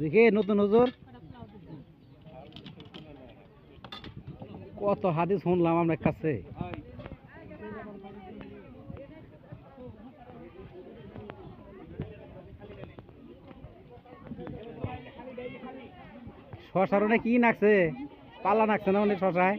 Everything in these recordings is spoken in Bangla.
দেখে, নতুন হুজুর কত হাদিস শুনলাম আমরা কাছে। শশার অনেক কি নাকছে, পাল্লা নাকছে না অনেক শশায়?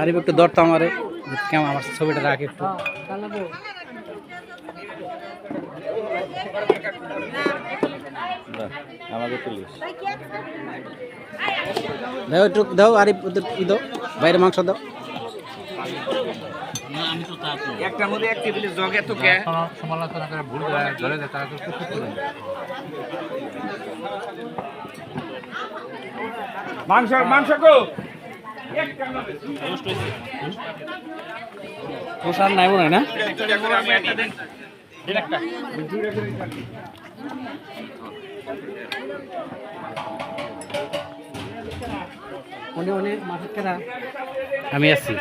আরে একটু ধরতো আমারে কেমন আমার ছবিটা রাখ একটু। আমাকে তুলিস দাও একটু দাও আরে দাও বাইরে মাংস দাও। একটার মধ্যে এক টেবিলে জগ এত কে? সমালোচনা করে ভুল যায় ধরে যায় তারা। মাংস মাংস কো। প্রসাদ নাই মনে হয় না? আমি আছি